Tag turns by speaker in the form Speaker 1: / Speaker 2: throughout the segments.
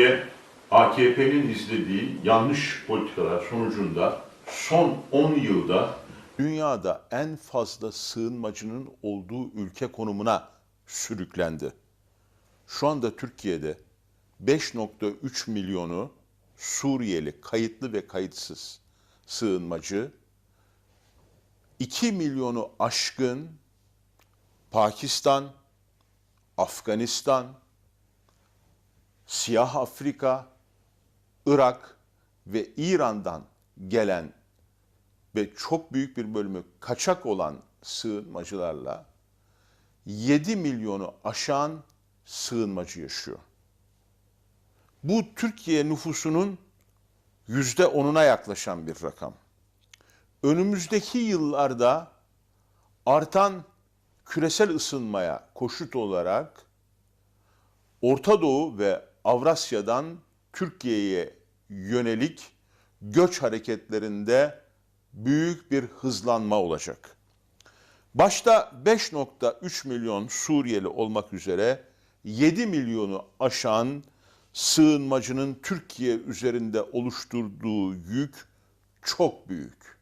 Speaker 1: Türkiye, AKP'nin izlediği yanlış politikalar sonucunda son 10 yılda
Speaker 2: dünyada en fazla sığınmacının olduğu ülke konumuna sürüklendi. Şu anda Türkiye'de 5.3 milyonu Suriyeli kayıtlı ve kayıtsız sığınmacı, 2 milyonu aşkın Pakistan, Afganistan, Siyah Afrika, Irak ve İran'dan gelen ve çok büyük bir bölümü kaçak olan sığınmacılarla 7 milyonu aşan sığınmacı yaşıyor. Bu Türkiye nüfusunun yüzde onuna yaklaşan bir rakam. Önümüzdeki yıllarda artan küresel ısınmaya koşut olarak Orta Doğu ve Avrasya'dan Türkiye'ye yönelik göç hareketlerinde büyük bir hızlanma olacak. Başta 5.3 milyon Suriyeli olmak üzere 7 milyonu aşan sığınmacının Türkiye üzerinde oluşturduğu yük çok büyük.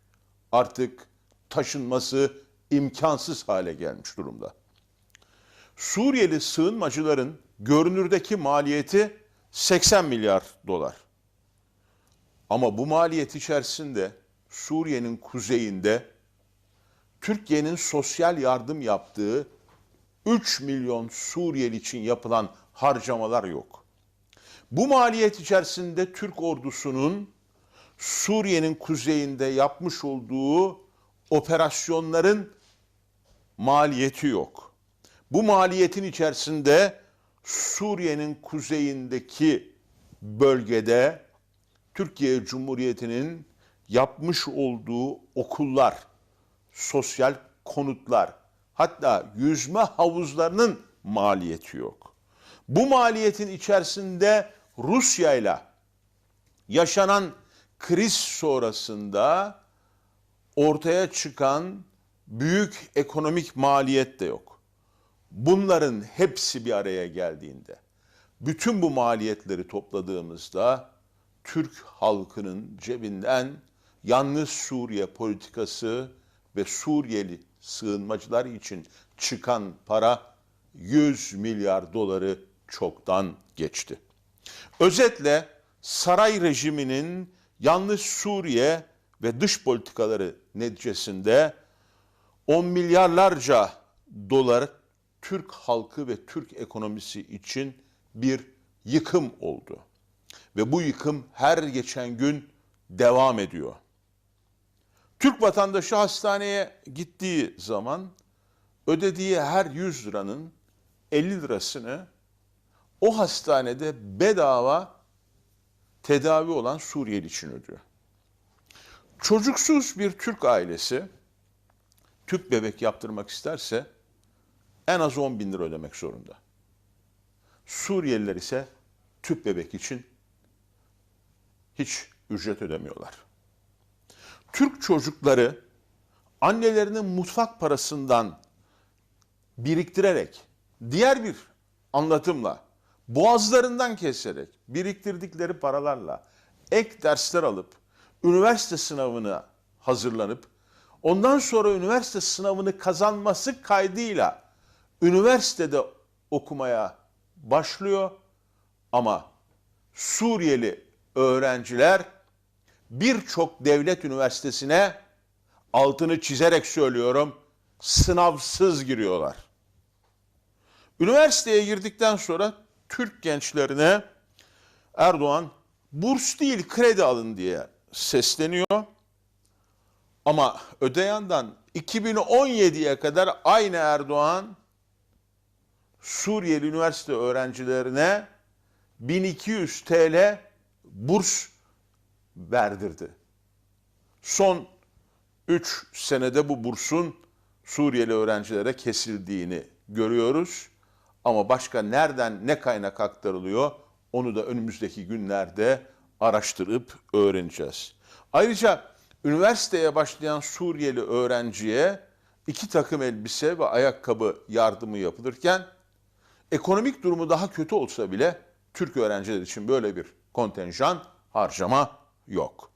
Speaker 2: Artık taşınması imkansız hale gelmiş durumda. Suriyeli sığınmacıların görünürdeki maliyeti 80 milyar dolar. Ama bu maliyet içerisinde Suriye'nin kuzeyinde Türkiye'nin sosyal yardım yaptığı 3 milyon Suriyeli için yapılan harcamalar yok. Bu maliyet içerisinde Türk ordusunun Suriye'nin kuzeyinde yapmış olduğu operasyonların maliyeti yok. Bu maliyetin içerisinde Suriye'nin kuzeyindeki bölgede Türkiye Cumhuriyeti'nin yapmış olduğu okullar, sosyal konutlar, hatta yüzme havuzlarının maliyeti yok. Bu maliyetin içerisinde Rusya ile yaşanan kriz sonrasında ortaya çıkan büyük ekonomik maliyet de yok. Bunların hepsi bir araya geldiğinde bütün bu maliyetleri topladığımızda Türk halkının cebinden yalnız Suriye politikası ve Suriyeli sığınmacılar için çıkan para 100 milyar doları çoktan geçti. Özetle saray rejiminin yalnız Suriye ve dış politikaları neticesinde on milyarlarca dolar Türk halkı ve Türk ekonomisi için bir yıkım oldu. Ve bu yıkım her geçen gün devam ediyor. Türk vatandaşı hastaneye gittiği zaman ödediği her 100 liranın 50 lirasını o hastanede bedava tedavi olan Suriyeli için ödüyor. Çocuksuz bir Türk ailesi tüp bebek yaptırmak isterse en az 10 bin lira ödemek zorunda. Suriyeliler ise tüp bebek için hiç ücret ödemiyorlar. Türk çocukları annelerinin mutfak parasından biriktirerek diğer bir anlatımla boğazlarından keserek biriktirdikleri paralarla ek dersler alıp üniversite sınavına hazırlanıp ondan sonra üniversite sınavını kazanması kaydıyla üniversitede okumaya başlıyor ama Suriyeli öğrenciler birçok devlet üniversitesine altını çizerek söylüyorum sınavsız giriyorlar. Üniversiteye girdikten sonra Türk gençlerine Erdoğan burs değil kredi alın diye sesleniyor. Ama öte yandan 2017'ye kadar aynı Erdoğan Suriyeli üniversite öğrencilerine 1200 TL burs verdirdi. Son 3 senede bu bursun Suriyeli öğrencilere kesildiğini görüyoruz. Ama başka nereden ne kaynak aktarılıyor onu da önümüzdeki günlerde araştırıp öğreneceğiz. Ayrıca üniversiteye başlayan Suriyeli öğrenciye iki takım elbise ve ayakkabı yardımı yapılırken ekonomik durumu daha kötü olsa bile Türk öğrenciler için böyle bir kontenjan harcama yok.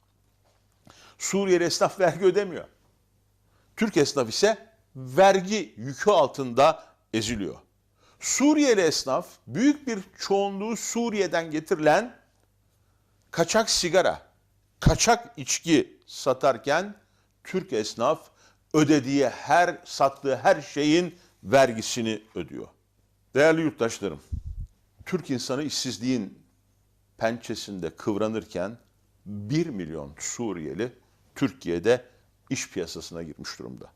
Speaker 2: Suriyeli esnaf vergi ödemiyor. Türk esnaf ise vergi yükü altında eziliyor. Suriyeli esnaf büyük bir çoğunluğu Suriye'den getirilen kaçak sigara, kaçak içki satarken Türk esnaf ödediği her sattığı her şeyin vergisini ödüyor. Değerli yurttaşlarım, Türk insanı işsizliğin pençesinde kıvranırken 1 milyon Suriyeli Türkiye'de iş piyasasına girmiş durumda.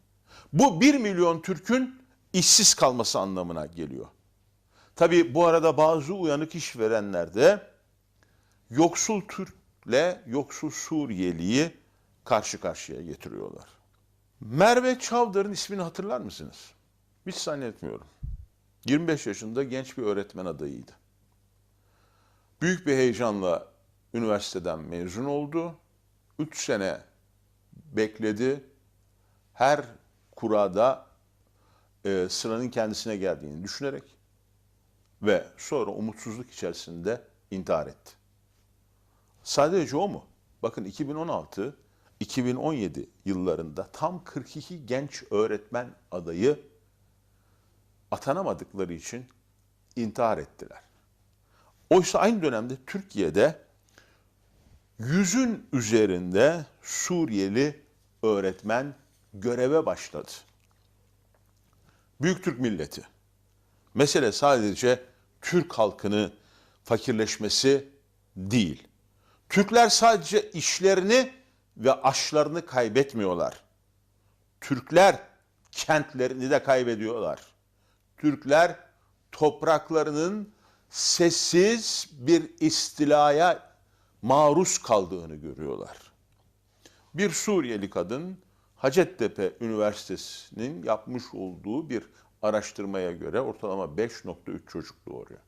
Speaker 2: Bu 1 milyon Türk'ün işsiz kalması anlamına geliyor. Tabi bu arada bazı uyanık işverenler de yoksul Türk'le yoksul Suriyeli'yi karşı karşıya getiriyorlar. Merve Çavdar'ın ismini hatırlar mısınız? Hiç zannetmiyorum. 25 yaşında genç bir öğretmen adayıydı. Büyük bir heyecanla üniversiteden mezun oldu. 3 sene bekledi. Her kurada e, sıranın kendisine geldiğini düşünerek ve sonra umutsuzluk içerisinde intihar etti. Sadece o mu? Bakın 2016 2017 yıllarında tam 42 genç öğretmen adayı atanamadıkları için intihar ettiler. Oysa aynı dönemde Türkiye'de yüzün üzerinde Suriyeli öğretmen göreve başladı. Büyük Türk milleti. Mesele sadece Türk halkını fakirleşmesi değil. Türkler sadece işlerini ve aşlarını kaybetmiyorlar. Türkler kentlerini de kaybediyorlar. Türkler topraklarının sessiz bir istilaya maruz kaldığını görüyorlar. Bir Suriyeli kadın Hacettepe Üniversitesi'nin yapmış olduğu bir araştırmaya göre ortalama 5.3 çocuk doğuruyor.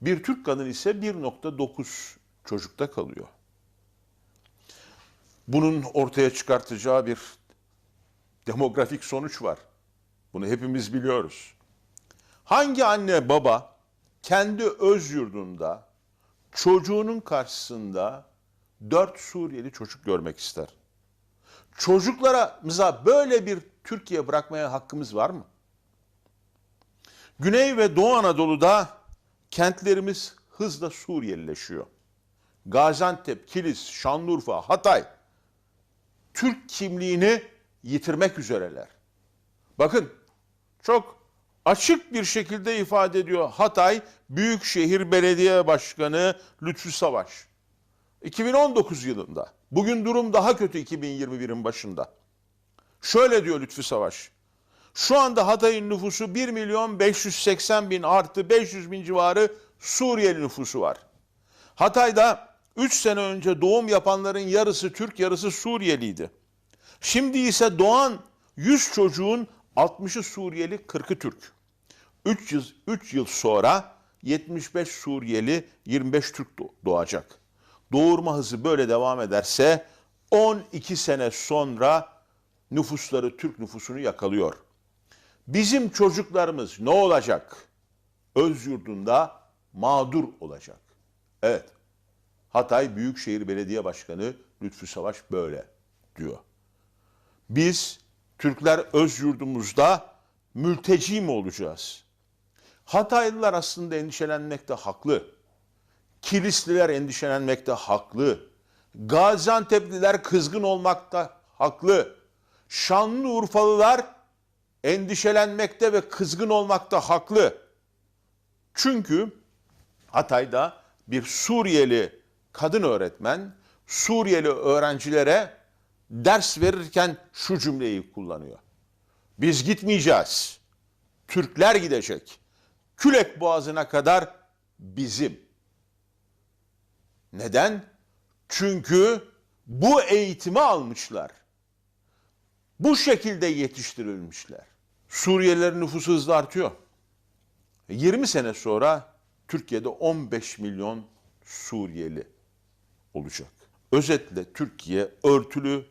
Speaker 2: Bir Türk kadın ise 1.9 çocukta kalıyor. Bunun ortaya çıkartacağı bir demografik sonuç var. Bunu hepimiz biliyoruz. Hangi anne baba kendi öz yurdunda çocuğunun karşısında dört Suriyeli çocuk görmek ister? Çocuklarımıza böyle bir Türkiye bırakmaya hakkımız var mı? Güney ve Doğu Anadolu'da kentlerimiz hızla Suriyelileşiyor. Gaziantep, Kilis, Şanlıurfa, Hatay Türk kimliğini yitirmek üzereler. Bakın çok açık bir şekilde ifade ediyor Hatay Büyükşehir Belediye Başkanı Lütfü Savaş. 2019 yılında. Bugün durum daha kötü 2021'in başında. Şöyle diyor Lütfü Savaş. Şu anda Hatay'ın nüfusu 1 milyon 580 bin artı 500 bin civarı Suriyeli nüfusu var. Hatay'da 3 sene önce doğum yapanların yarısı Türk yarısı Suriyeliydi. Şimdi ise doğan 100 çocuğun 60'ı Suriyeli 40'ı Türk. 3 yıl, 3 yıl sonra 75 Suriyeli 25 Türk doğacak. Doğurma hızı böyle devam ederse 12 sene sonra nüfusları Türk nüfusunu yakalıyor. Bizim çocuklarımız ne olacak? Öz yurdunda mağdur olacak. Evet. Hatay Büyükşehir Belediye Başkanı Lütfü Savaş böyle diyor. Biz Türkler öz yurdumuzda mülteci mi olacağız? Hataylılar aslında endişelenmekte haklı. Kilisliler endişelenmekte haklı. Gaziantep'liler kızgın olmakta haklı. Şanlıurfalılar endişelenmekte ve kızgın olmakta haklı. Çünkü Hatay'da bir Suriyeli kadın öğretmen Suriyeli öğrencilere ders verirken şu cümleyi kullanıyor. Biz gitmeyeceğiz. Türkler gidecek. Külek boğazına kadar bizim. Neden? Çünkü bu eğitimi almışlar. Bu şekilde yetiştirilmişler. Suriyelilerin nüfusu hızla artıyor. 20 sene sonra Türkiye'de 15 milyon Suriyeli olacak. Özetle Türkiye örtülü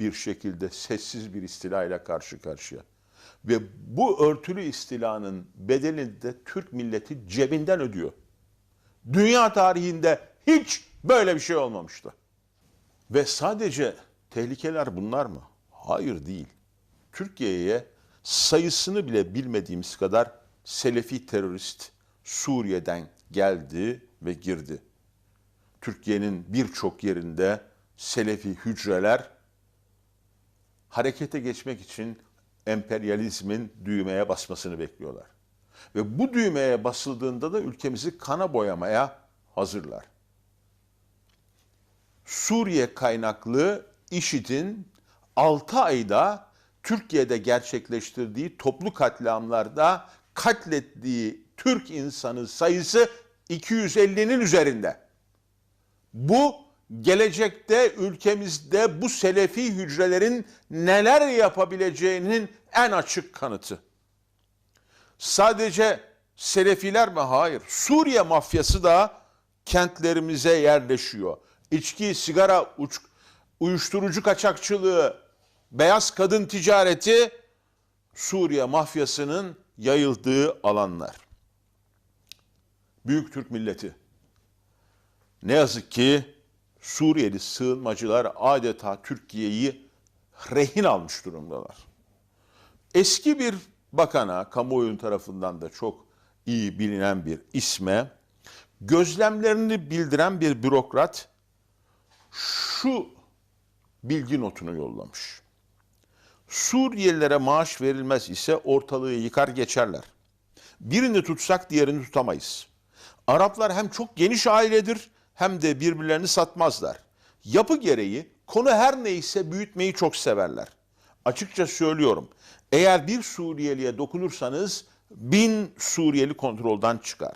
Speaker 2: bir şekilde sessiz bir istila ile karşı karşıya. Ve bu örtülü istilanın bedelini de Türk milleti cebinden ödüyor. Dünya tarihinde hiç böyle bir şey olmamıştı. Ve sadece tehlikeler bunlar mı? Hayır değil. Türkiye'ye sayısını bile bilmediğimiz kadar Selefi terörist Suriye'den geldi ve girdi. Türkiye'nin birçok yerinde Selefi hücreler harekete geçmek için emperyalizmin düğmeye basmasını bekliyorlar. Ve bu düğmeye basıldığında da ülkemizi kana boyamaya hazırlar. Suriye kaynaklı IŞİD'in 6 ayda Türkiye'de gerçekleştirdiği toplu katliamlarda katlettiği Türk insanı sayısı 250'nin üzerinde. Bu gelecekte ülkemizde bu selefi hücrelerin neler yapabileceğinin en açık kanıtı. Sadece Selefiler mi? Hayır. Suriye mafyası da kentlerimize yerleşiyor. İçki, sigara, uç, uyuşturucu kaçakçılığı, beyaz kadın ticareti Suriye mafyasının yayıldığı alanlar. Büyük Türk milleti. Ne yazık ki Suriyeli sığınmacılar adeta Türkiye'yi rehin almış durumdalar. Eski bir bakana, kamuoyunun tarafından da çok iyi bilinen bir isme, gözlemlerini bildiren bir bürokrat şu bilgi notunu yollamış. Suriyelilere maaş verilmez ise ortalığı yıkar geçerler. Birini tutsak diğerini tutamayız. Araplar hem çok geniş ailedir hem de birbirlerini satmazlar. Yapı gereği konu her neyse büyütmeyi çok severler. Açıkça söylüyorum. Eğer bir Suriyeliye dokunursanız bin Suriyeli kontrolden çıkar.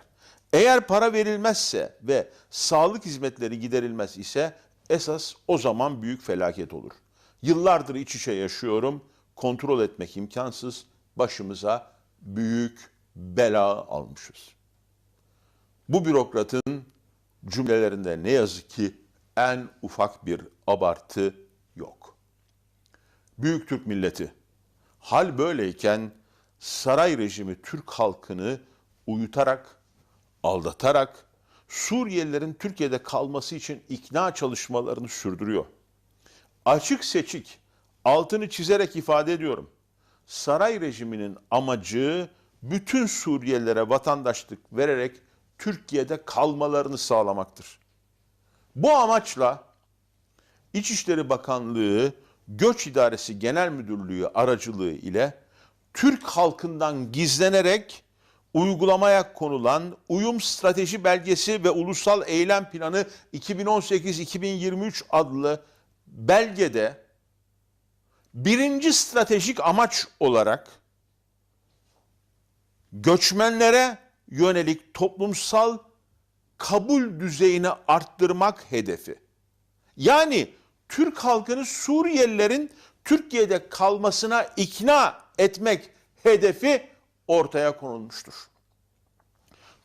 Speaker 2: Eğer para verilmezse ve sağlık hizmetleri giderilmez ise esas o zaman büyük felaket olur. Yıllardır iç içe yaşıyorum. Kontrol etmek imkansız. Başımıza büyük bela almışız. Bu bürokratın cümlelerinde ne yazık ki en ufak bir abartı yok. Büyük Türk milleti hal böyleyken saray rejimi Türk halkını uyutarak, aldatarak Suriyelilerin Türkiye'de kalması için ikna çalışmalarını sürdürüyor. Açık seçik altını çizerek ifade ediyorum. Saray rejiminin amacı bütün Suriyelilere vatandaşlık vererek Türkiye'de kalmalarını sağlamaktır. Bu amaçla İçişleri Bakanlığı Göç İdaresi Genel Müdürlüğü aracılığı ile Türk halkından gizlenerek uygulamaya konulan Uyum Strateji Belgesi ve Ulusal Eylem Planı 2018-2023 adlı belgede birinci stratejik amaç olarak göçmenlere yönelik toplumsal kabul düzeyini arttırmak hedefi. Yani Türk halkını Suriyelilerin Türkiye'de kalmasına ikna etmek hedefi ortaya konulmuştur.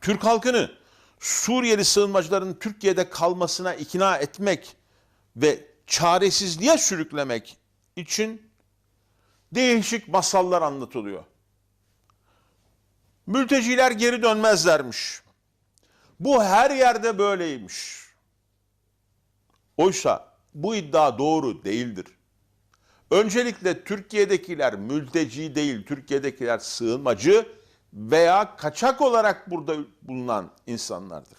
Speaker 2: Türk halkını Suriyeli sığınmacıların Türkiye'de kalmasına ikna etmek ve çaresizliğe sürüklemek için değişik masallar anlatılıyor. Mülteciler geri dönmezlermiş. Bu her yerde böyleymiş. Oysa bu iddia doğru değildir. Öncelikle Türkiye'dekiler mülteci değil, Türkiye'dekiler sığınmacı veya kaçak olarak burada bulunan insanlardır.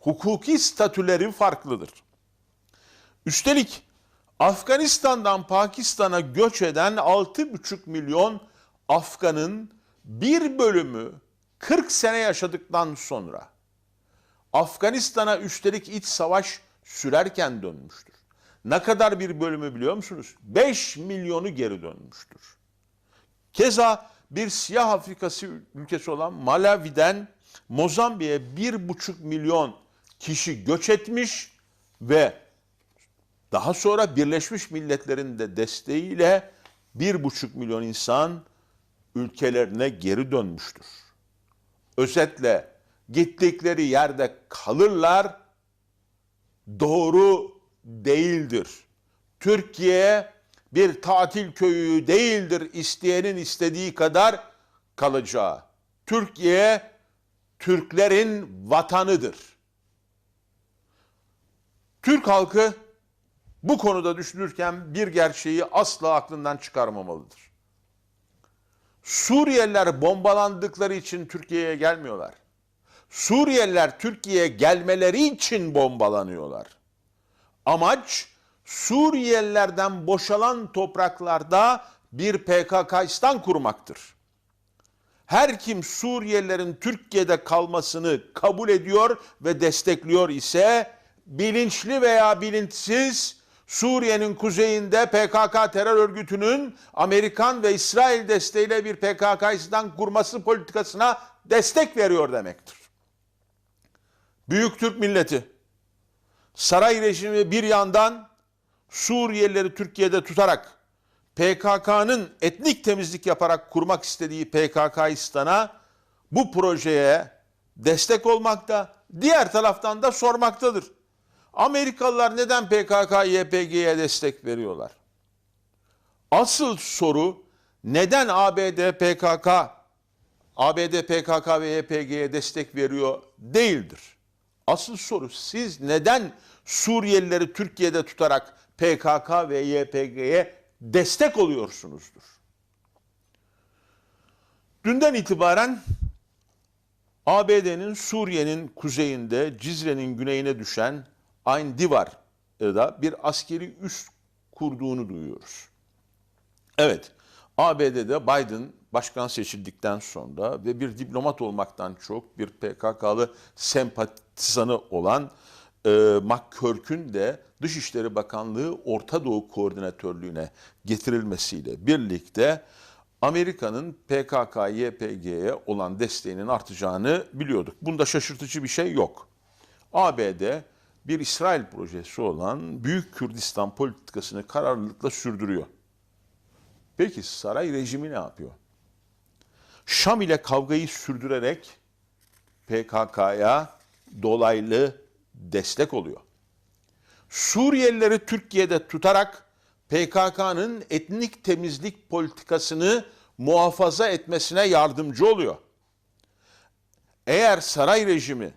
Speaker 2: Hukuki statüleri farklıdır. Üstelik Afganistan'dan Pakistan'a göç eden 6,5 milyon Afgan'ın bir bölümü 40 sene yaşadıktan sonra Afganistan'a üstelik iç savaş sürerken dönmüştür. Ne kadar bir bölümü biliyor musunuz? 5 milyonu geri dönmüştür. Keza bir siyah Afrikası ülkesi olan Malawi'den Mozambik'e 1,5 milyon kişi göç etmiş ve daha sonra Birleşmiş Milletler'in de desteğiyle 1,5 milyon insan ülkelerine geri dönmüştür. Özetle gittikleri yerde kalırlar doğru değildir. Türkiye bir tatil köyü değildir isteyenin istediği kadar kalacağı. Türkiye Türklerin vatanıdır. Türk halkı bu konuda düşünürken bir gerçeği asla aklından çıkarmamalıdır. Suriyeliler bombalandıkları için Türkiye'ye gelmiyorlar. Suriyeliler Türkiye'ye gelmeleri için bombalanıyorlar. Amaç Suriyelilerden boşalan topraklarda bir PKK'istan kurmaktır. Her kim Suriyelilerin Türkiye'de kalmasını kabul ediyor ve destekliyor ise bilinçli veya bilinçsiz Suriye'nin kuzeyinde PKK terör örgütünün Amerikan ve İsrail desteğiyle bir PKK'istan kurması politikasına destek veriyor demektir. Büyük Türk milleti saray rejimi bir yandan Suriyelileri Türkiye'de tutarak PKK'nın etnik temizlik yaparak kurmak istediği PKK'istana bu projeye destek olmakta, diğer taraftan da sormaktadır. Amerikalılar neden PKK, YPG'ye destek veriyorlar? Asıl soru neden ABD, PKK, ABD, PKK ve YPG'ye destek veriyor değildir. Asıl soru siz neden Suriyelileri Türkiye'de tutarak PKK ve YPG'ye destek oluyorsunuzdur. Dünden itibaren ABD'nin Suriye'nin kuzeyinde Cizre'nin güneyine düşen Ayn Divar'da bir askeri üs kurduğunu duyuyoruz. Evet, ABD'de Biden başkan seçildikten sonra ve bir diplomat olmaktan çok bir PKK'lı sempatizanı olan e, McCurk'ün de Dışişleri Bakanlığı Orta Doğu Koordinatörlüğüne getirilmesiyle birlikte Amerika'nın PKK, YPG'ye olan desteğinin artacağını biliyorduk. Bunda şaşırtıcı bir şey yok. ABD bir İsrail projesi olan Büyük Kürdistan politikasını kararlılıkla sürdürüyor. Peki saray rejimi ne yapıyor? Şam ile kavgayı sürdürerek PKK'ya dolaylı destek oluyor. Suriyelileri Türkiye'de tutarak PKK'nın etnik temizlik politikasını muhafaza etmesine yardımcı oluyor. Eğer saray rejimi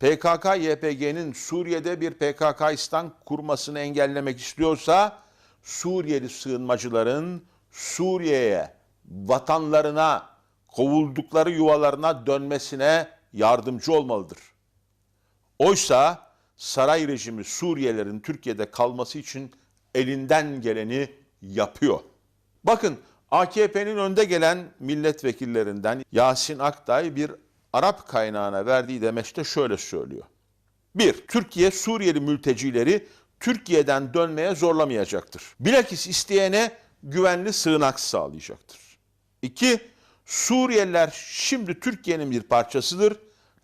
Speaker 2: PKK-YPG'nin Suriye'de bir PKK'istan kurmasını engellemek istiyorsa Suriyeli sığınmacıların Suriye'ye, vatanlarına, kovuldukları yuvalarına dönmesine yardımcı olmalıdır. Oysa saray rejimi Suriyelilerin Türkiye'de kalması için elinden geleni yapıyor. Bakın AKP'nin önde gelen milletvekillerinden Yasin Aktay bir Arap kaynağına verdiği demeçte şöyle söylüyor. 1. Türkiye Suriyeli mültecileri Türkiye'den dönmeye zorlamayacaktır. Bilakis isteyene güvenli sığınak sağlayacaktır. 2. Suriyeliler şimdi Türkiye'nin bir parçasıdır.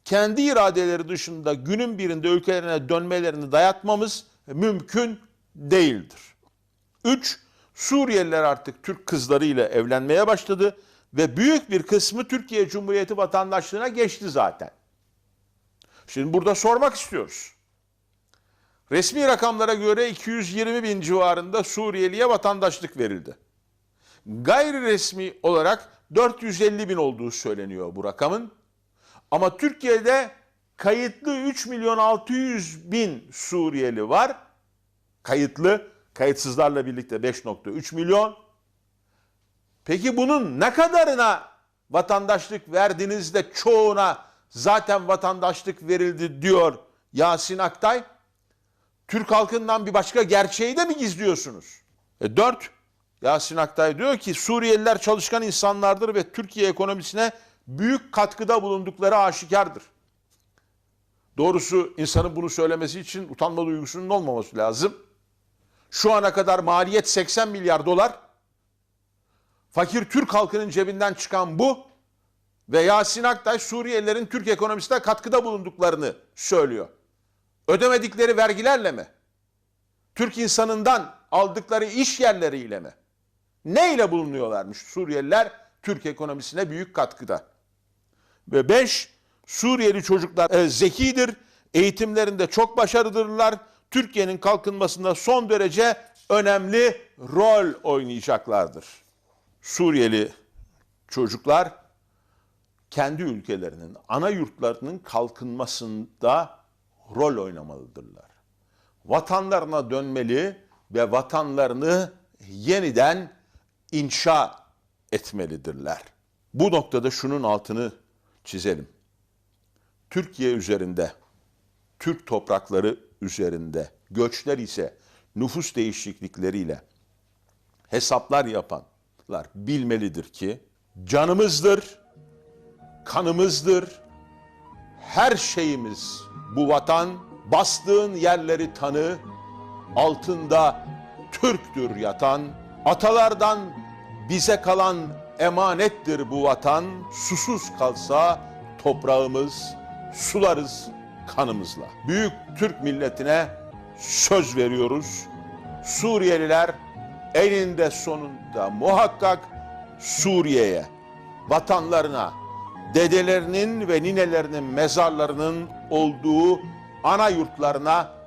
Speaker 2: Kendi iradeleri dışında günün birinde ülkelerine dönmelerini dayatmamız mümkün değildir. 3. Suriyeliler artık Türk kızlarıyla evlenmeye başladı ve büyük bir kısmı Türkiye Cumhuriyeti vatandaşlığına geçti zaten. Şimdi burada sormak istiyoruz. Resmi rakamlara göre 220 bin civarında Suriyeliye vatandaşlık verildi. Gayri resmi olarak 450 bin olduğu söyleniyor bu rakamın. Ama Türkiye'de kayıtlı 3 milyon 600 bin Suriyeli var. Kayıtlı, kayıtsızlarla birlikte 5.3 milyon. Peki bunun ne kadarına vatandaşlık verdiniz de çoğuna zaten vatandaşlık verildi diyor Yasin Aktay? Türk halkından bir başka gerçeği de mi gizliyorsunuz? E dört, Yasin Aktay diyor ki Suriyeliler çalışkan insanlardır ve Türkiye ekonomisine büyük katkıda bulundukları aşikardır. Doğrusu insanın bunu söylemesi için utanma duygusunun olmaması lazım. Şu ana kadar maliyet 80 milyar dolar. Fakir Türk halkının cebinden çıkan bu ve Yasin Aktay Suriyelilerin Türk ekonomisine katkıda bulunduklarını söylüyor. Ödemedikleri vergilerle mi? Türk insanından aldıkları iş yerleriyle mi? Ne ile bulunuyorlarmış Suriyeliler Türk ekonomisine büyük katkıda? Ve beş, Suriyeli çocuklar e, zekidir, eğitimlerinde çok başarılıdırlar. Türkiye'nin kalkınmasında son derece önemli rol oynayacaklardır. Suriyeli çocuklar kendi ülkelerinin, ana yurtlarının kalkınmasında rol oynamalıdırlar. vatanlarına dönmeli ve vatanlarını yeniden inşa etmelidirler. Bu noktada şunun altını çizelim. Türkiye üzerinde, Türk toprakları üzerinde, göçler ise nüfus değişiklikleriyle hesaplar yapanlar bilmelidir ki canımızdır, kanımızdır, her şeyimiz bu vatan, bastığın yerleri tanı, altında Türktür yatan, atalardan bize kalan emanettir bu vatan, susuz kalsa toprağımız, sularız kanımızla. Büyük Türk milletine söz veriyoruz. Suriyeliler eninde sonunda muhakkak Suriye'ye, vatanlarına, dedelerinin ve ninelerinin mezarlarının olduğu ana yurtlarına